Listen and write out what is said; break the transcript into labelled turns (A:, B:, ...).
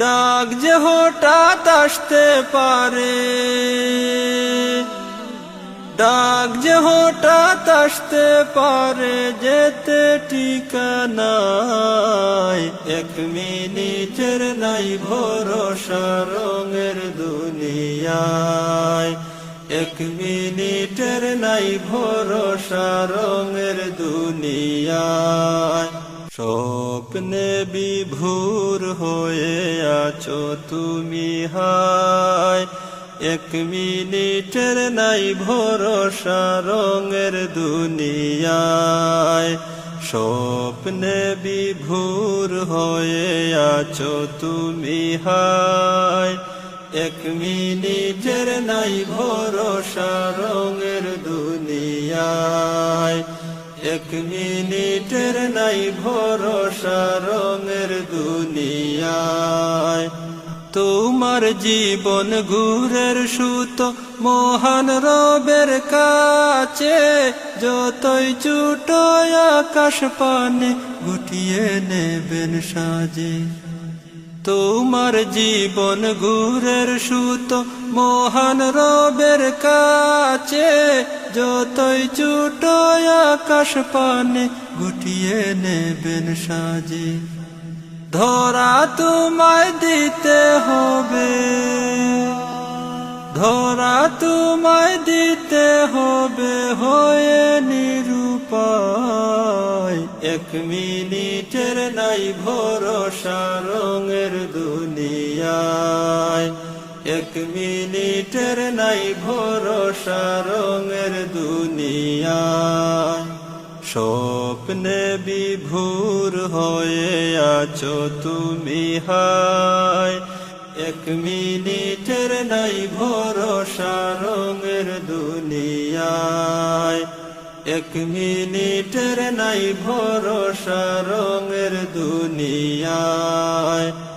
A: ডাক যে হঠাৎ আসতে পারে। ডাক যে হঠাৎ আসতে পারে যেতে ঠিকানায়। এক মিনিটের নাই ভরসা রঙের দুনিয়ায়। এক মিনিটের নাই ভরসা রঙের দুনিয়ায়। স্বপ্নে বিভোর হয়ে আছো তুমি হায়। এক মিনিটের নাই ভরসা রঙের দুনিয়ায়। স্বপ্নে বিভোর হয়ে আছো তুমি হায়। এক মিনিটের নাই ভরসা রঙের দুনিয়ায়। এক মিনিটের নাই ভরসা রঙের দুনিয়ায়। তোমার জীবন ঘুরের সুত মহান রবের কাছে, যতই চুটো আকাশ পানে গুটিয়ে নেবেন সাজে। তোমার জীবন ঘুরের সুত মহান রবের কাছে যতই চুট আকাশ পানে গুটিয়ে নেবেন সাজে। ধরা তোমায় দিতে হবে। ধরা তোমায় দিতে হবে হয়ে নিরূপায়। এক মিনিটের নাই ভরসা রঙের দুনিয়ায় এক মিনিটের নাই ভরসা রঙের দুনিয়ায়। স্বপ্নে বিভোর হয়ে আছো তুমি হায়। এক মিনিটের নাই ভরসা রঙের দুনিয়ায়। এক মিনিটের নাই ভরসা রঙের দুনিয়ায়।